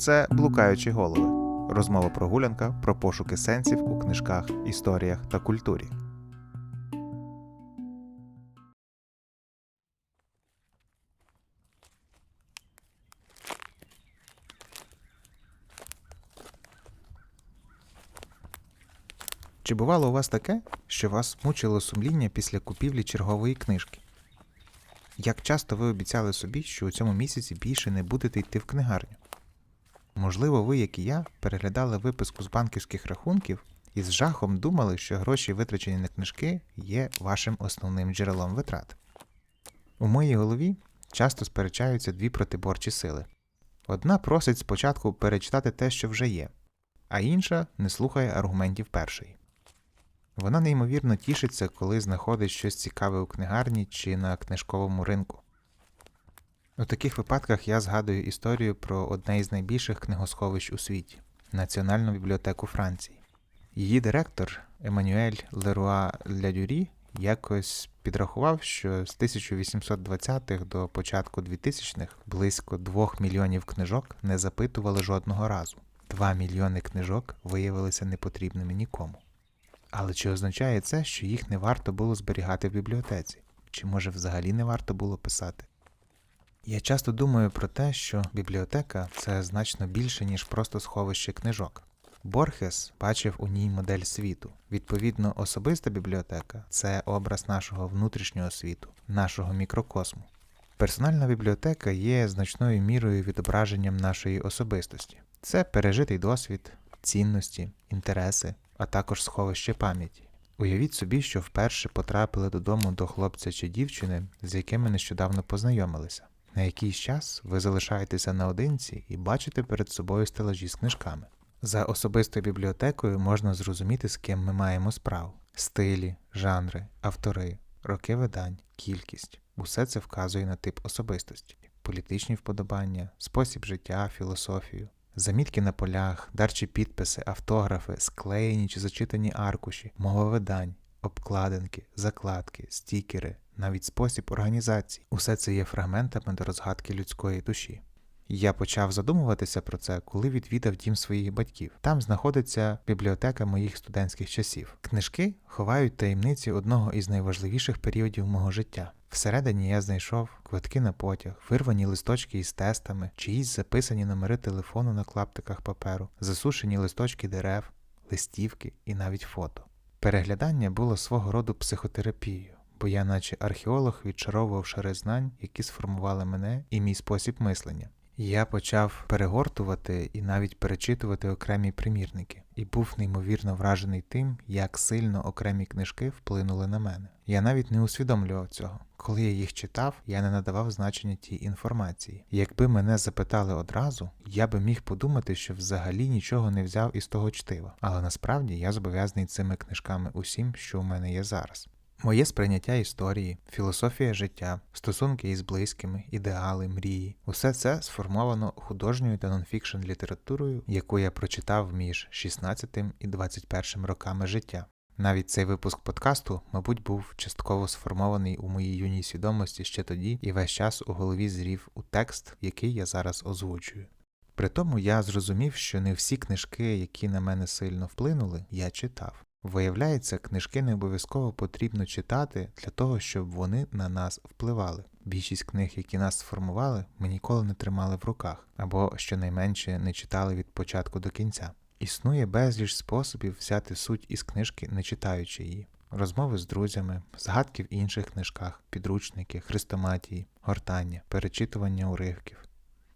Це блукаючі голови. Розмова прогулянка про пошуки сенсів у книжках, історіях та культурі. Чи бувало у вас таке, що вас мучило сумління після купівлі чергової книжки? Як часто ви обіцяли собі, що у цьому місяці більше не будете йти в книгарню? Можливо, ви, як і я, переглядали виписку з банківських рахунків і з жахом думали, що гроші, витрачені на книжки, є вашим основним джерелом витрат. У моїй голові часто сперечаються дві протиборчі сили. Одна просить спочатку перечитати те, що вже є, а інша не слухає аргументів першої. Вона неймовірно тішиться, коли знаходить щось цікаве у книгарні чи на книжковому ринку. У таких випадках я згадую історію про одне із найбільших книгосховищ у світі Національну бібліотеку Франції. Її директор Еммануель Леруа Лядюрі якось підрахував, що з 1820-х до початку 2000-х близько 2 мільйонів книжок не запитували жодного разу. 2 мільйони книжок виявилися непотрібними нікому. Але чи означає це, що їх не варто було зберігати в бібліотеці? Чи може взагалі не варто було писати? Я часто думаю про те, що бібліотека це значно більше, ніж просто сховище книжок. Борхес бачив у ній модель світу. Відповідно, особиста бібліотека це образ нашого внутрішнього світу, нашого мікрокосму. Персональна бібліотека є значною мірою відображенням нашої особистості. Це пережитий досвід, цінності, інтереси, а також сховище пам'яті. Уявіть собі, що вперше потрапили додому до хлопця чи дівчини, з якими нещодавно познайомилися. На якийсь час ви залишаєтеся наодинці і бачите перед собою стелажі з книжками. За особистою бібліотекою можна зрозуміти, з ким ми маємо справу: стилі, жанри, автори, роки видань, кількість. Усе це вказує на тип особистості, політичні вподобання, спосіб життя, філософію. Замітки на полях, дарчі підписи, автографи, склеєні чи зачитані аркуші, мова видань, обкладинки, закладки, стікери, навіть спосіб організації усе це є фрагментами до розгадки людської душі. Я почав задумуватися про це, коли відвідав дім своїх батьків. Там знаходиться бібліотека моїх студентських часів. Книжки ховають таємниці одного із найважливіших періодів мого життя. Всередині я знайшов квитки на потяг, вирвані листочки із тестами, чиїсь записані номери телефону на клаптиках паперу, засушені листочки дерев, листівки і навіть фото. Переглядання було свого роду психотерапією, бо я, наче археолог, відчаровував шари знань, які сформували мене і мій спосіб мислення. Я почав перегортувати і навіть перечитувати окремі примірники, і був неймовірно вражений тим, як сильно окремі книжки вплинули на мене. Я навіть не усвідомлював цього. Коли я їх читав, я не надавав значення тій інформації. Якби мене запитали одразу, я би міг подумати, що взагалі нічого не взяв із того чтива, але насправді я зобов'язаний цими книжками усім, що у мене є зараз. Моє сприйняття історії, філософія життя, стосунки із близькими, ідеали, мрії усе це сформовано художньою та нонфікшн літературою, яку я прочитав між 16 і 21 роками життя. Навіть цей випуск подкасту, мабуть, був частково сформований у моїй юній свідомості ще тоді і весь час у голові зрів у текст, який я зараз озвучую. При тому я зрозумів, що не всі книжки, які на мене сильно вплинули, я читав. Виявляється, книжки не обов'язково потрібно читати для того, щоб вони на нас впливали. Більшість книг, які нас сформували, ми ніколи не тримали в руках, або щонайменше не читали від початку до кінця. Існує безліч способів взяти суть із книжки, не читаючи її. Розмови з друзями, згадки в інших книжках, підручники, хрестоматії, гортання, перечитування уривків.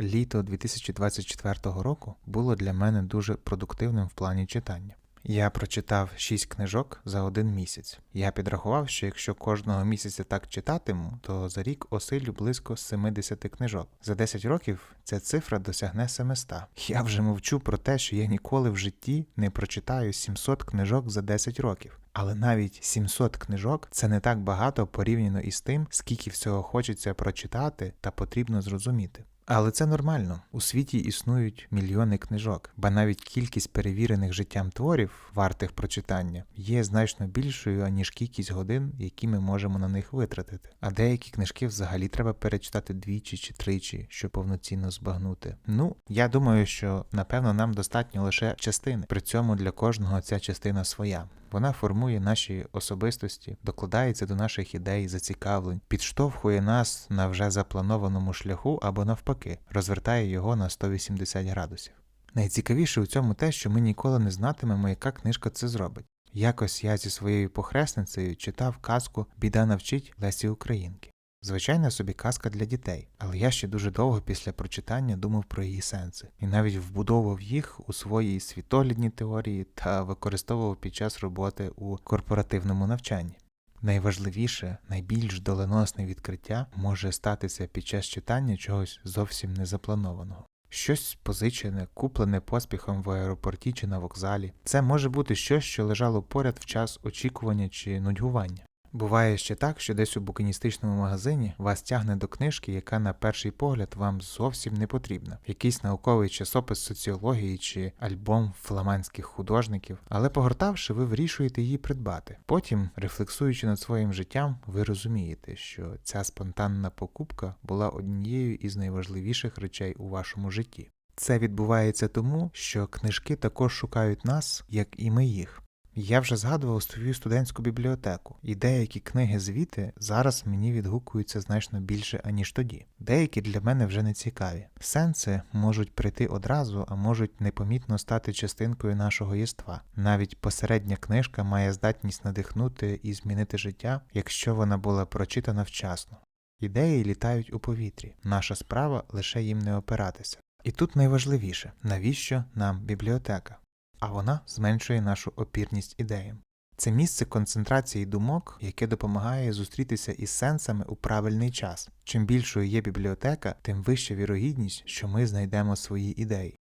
Літо 2024 року було для мене дуже продуктивним в плані читання. Я прочитав 6 книжок за один місяць. Я підрахував, що якщо кожного місяця так читатиму, то за рік осилю близько 70 книжок. За 10 років ця цифра досягне 700. Я вже мовчу про те, що я ніколи в житті не прочитаю 700 книжок за 10 років. Але навіть 700 книжок це не так багато порівняно із тим, скільки всього хочеться прочитати та потрібно зрозуміти. Але це нормально. У світі існують мільйони книжок, ба навіть кількість перевірених життям творів, вартих прочитання, є значно більшою, аніж кількість годин, які ми можемо на них витратити. А деякі книжки взагалі треба перечитати двічі чи тричі, щоб повноцінно збагнути. Ну, я думаю, що напевно нам достатньо лише частини. При цьому для кожного ця частина своя. Вона формує наші особистості, докладається до наших ідей, зацікавлень, підштовхує нас на вже запланованому шляху або навпаки, розвертає його на 180 градусів. Найцікавіше у цьому те, що ми ніколи не знатимемо, яка книжка це зробить. Якось я зі своєю похресницею читав казку Біда навчить Лесі Українки. Звичайна собі казка для дітей, але я ще дуже довго після прочитання думав про її сенси і навіть вбудовував їх у свої світоглядні теорії та використовував під час роботи у корпоративному навчанні. Найважливіше, найбільш доленосне відкриття може статися під час читання чогось зовсім незапланованого. Щось позичене, куплене поспіхом в аеропорті чи на вокзалі. Це може бути щось, що лежало поряд в час очікування чи нудьгування. Буває ще так, що десь у букіністичному магазині вас тягне до книжки, яка на перший погляд вам зовсім не потрібна, якийсь науковий часопис соціології чи альбом фламандських художників, але погортавши, ви вирішуєте її придбати. Потім, рефлексуючи над своїм життям, ви розумієте, що ця спонтанна покупка була однією із найважливіших речей у вашому житті. Це відбувається тому, що книжки також шукають нас, як і ми їх. Я вже згадував свою студентську бібліотеку, і деякі книги звідти зараз мені відгукуються значно більше, аніж тоді. Деякі для мене вже не цікаві. Сенси можуть прийти одразу, а можуть непомітно стати частинкою нашого єства. Навіть посередня книжка має здатність надихнути і змінити життя, якщо вона була прочитана вчасно. Ідеї літають у повітрі, наша справа лише їм не опиратися. І тут найважливіше, навіщо нам бібліотека? А вона зменшує нашу опірність ідеям. Це місце концентрації думок, яке допомагає зустрітися із сенсами у правильний час. Чим більшою є бібліотека, тим вища вірогідність, що ми знайдемо свої ідеї.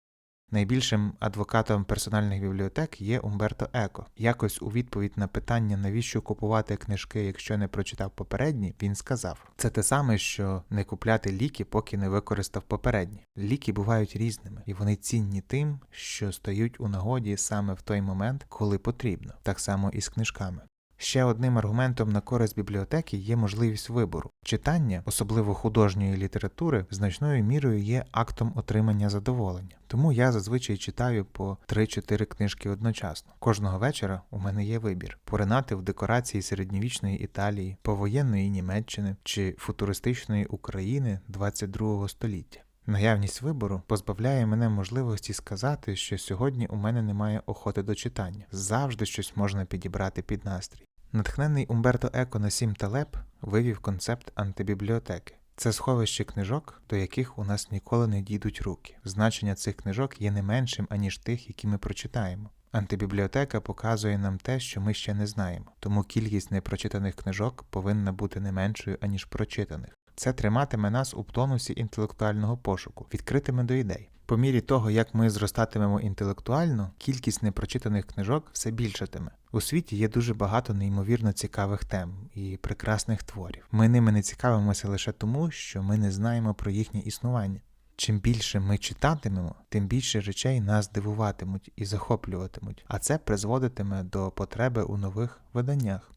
Найбільшим адвокатом персональних бібліотек є Умберто Еко. Якось у відповідь на питання, навіщо купувати книжки, якщо не прочитав попередні, він сказав: це те саме, що не купляти ліки, поки не використав попередні. Ліки бувають різними, і вони цінні тим, що стають у нагоді саме в той момент, коли потрібно, так само і з книжками. Ще одним аргументом на користь бібліотеки є можливість вибору. Читання, особливо художньої літератури, значною мірою є актом отримання задоволення. Тому я зазвичай читаю по 3-4 книжки одночасно. Кожного вечора у мене є вибір: поринати в декорації середньовічної Італії, повоєнної Німеччини чи футуристичної України 22 століття. Наявність вибору позбавляє мене можливості сказати, що сьогодні у мене немає охоти до читання. Завжди щось можна підібрати під настрій. Натхнений Умберто Еко на сім Талеб вивів концепт антибібліотеки. Це сховище книжок, до яких у нас ніколи не дійдуть руки. Значення цих книжок є не меншим, аніж тих, які ми прочитаємо. Антибібліотека показує нам те, що ми ще не знаємо, тому кількість непрочитаних книжок повинна бути не меншою, аніж прочитаних. Це триматиме нас у тонусі інтелектуального пошуку, відкритими до ідей. По мірі того, як ми зростатимемо інтелектуально, кількість непрочитаних книжок все більшатиме. У світі є дуже багато неймовірно цікавих тем і прекрасних творів. Ми ними не цікавимося лише тому, що ми не знаємо про їхнє існування. Чим більше ми читатимемо, тим більше речей нас дивуватимуть і захоплюватимуть, а це призводитиме до потреби у нових виданнях.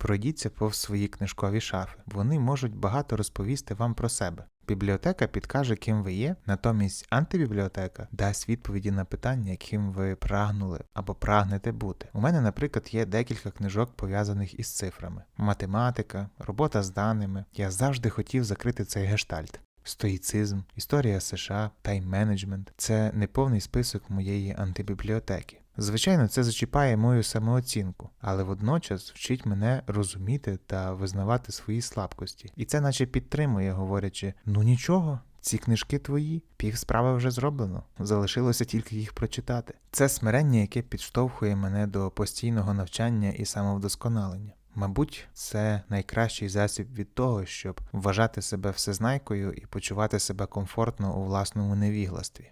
Пройдіться повз свої книжкові шафи. Вони можуть багато розповісти вам про себе. Бібліотека підкаже, ким ви є, натомість антибібліотека дасть відповіді на питання, яким ви прагнули або прагнете бути. У мене, наприклад, є декілька книжок пов'язаних із цифрами: математика, робота з даними. Я завжди хотів закрити цей гештальт. Стоїцизм, історія США, тайм-менеджмент це неповний список моєї антибібліотеки. Звичайно, це зачіпає мою самооцінку, але водночас вчить мене розуміти та визнавати свої слабкості. І це наче підтримує, говорячи: ну нічого. Ці книжки твої, пів справи вже зроблено, залишилося тільки їх прочитати. Це смирення, яке підштовхує мене до постійного навчання і самовдосконалення. Мабуть, це найкращий засіб від того, щоб вважати себе всезнайкою і почувати себе комфортно у власному невігластві.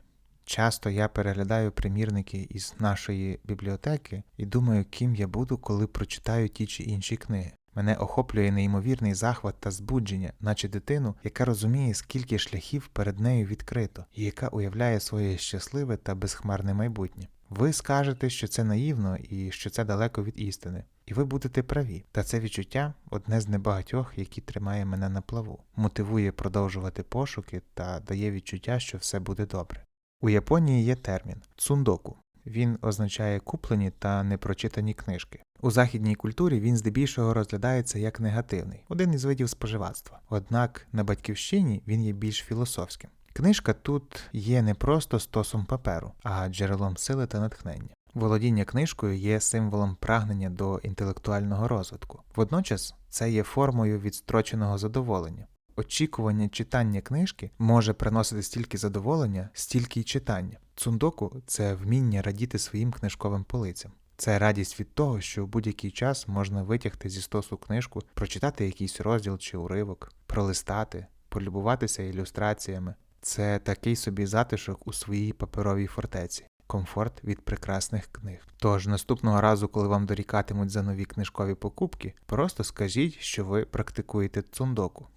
Часто я переглядаю примірники із нашої бібліотеки і думаю, ким я буду, коли прочитаю ті чи інші книги. Мене охоплює неймовірний захват та збудження, наче дитину, яка розуміє, скільки шляхів перед нею відкрито, і яка уявляє своє щасливе та безхмарне майбутнє. Ви скажете, що це наївно і що це далеко від істини. І ви будете праві. Та це відчуття одне з небагатьох, які тримає мене на плаву, мотивує продовжувати пошуки та дає відчуття, що все буде добре. У Японії є термін цундоку. Він означає куплені та непрочитані книжки. У західній культурі він здебільшого розглядається як негативний, один із видів споживацтва. Однак на батьківщині він є більш філософським. Книжка тут є не просто стосом паперу, а джерелом сили та натхнення. Володіння книжкою є символом прагнення до інтелектуального розвитку. Водночас це є формою відстроченого задоволення. Очікування читання книжки може приносити стільки задоволення, стільки й читання. Цундоку це вміння радіти своїм книжковим полицям. Це радість від того, що в будь-який час можна витягти зі стосу книжку, прочитати якийсь розділ чи уривок, пролистати, полюбуватися ілюстраціями. Це такий собі затишок у своїй паперовій фортеці, комфорт від прекрасних книг. Тож наступного разу, коли вам дорікатимуть за нові книжкові покупки, просто скажіть, що ви практикуєте цундоку.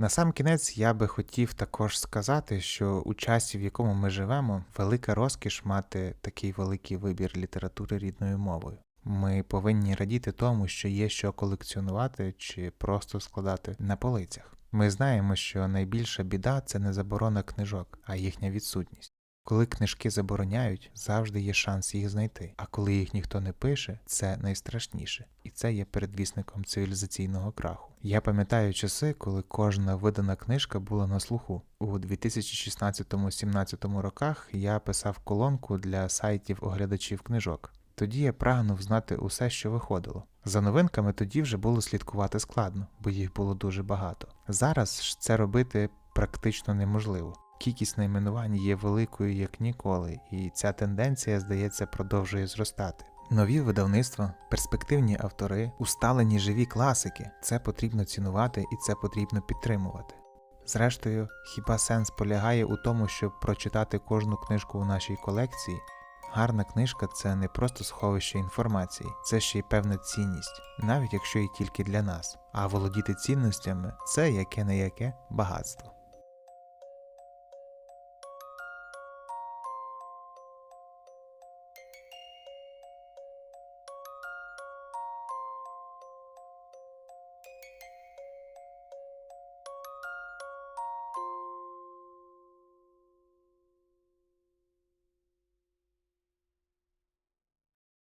На сам кінець я би хотів також сказати, що у часі, в якому ми живемо, велика розкіш мати такий великий вибір літератури рідною мовою. Ми повинні радіти тому, що є що колекціонувати чи просто складати на полицях. Ми знаємо, що найбільша біда це не заборона книжок, а їхня відсутність. Коли книжки забороняють, завжди є шанс їх знайти. А коли їх ніхто не пише, це найстрашніше, і це є передвісником цивілізаційного краху. Я пам'ятаю часи, коли кожна видана книжка була на слуху. У 2016-17 роках я писав колонку для сайтів оглядачів книжок. Тоді я прагнув знати усе, що виходило. За новинками тоді вже було слідкувати складно, бо їх було дуже багато. Зараз ж це робити практично неможливо. Кількість найменувань є великою як ніколи, і ця тенденція, здається, продовжує зростати. Нові видавництва, перспективні автори, усталені живі класики це потрібно цінувати і це потрібно підтримувати. Зрештою, хіба сенс полягає у тому, щоб прочитати кожну книжку у нашій колекції? Гарна книжка це не просто сховище інформації, це ще й певна цінність, навіть якщо і тільки для нас. А володіти цінностями це яке не яке багатство.